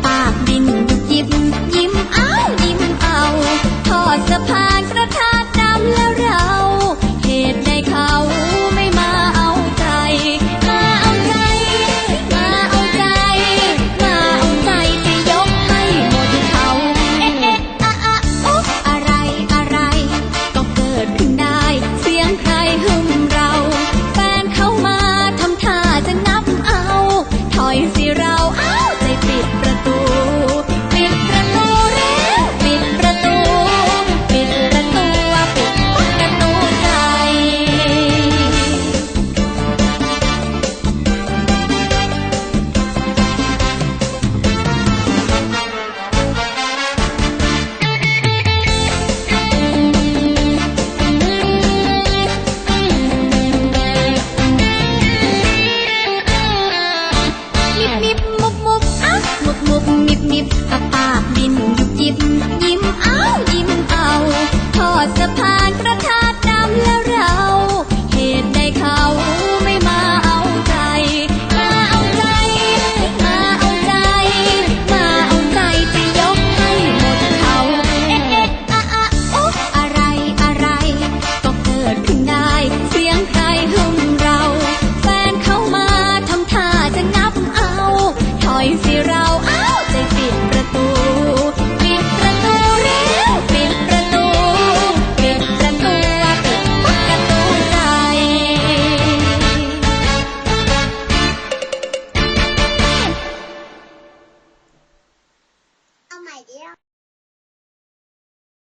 爸。 บินจิบยิ้มเอายิ้มเอาทอดสะพานกระ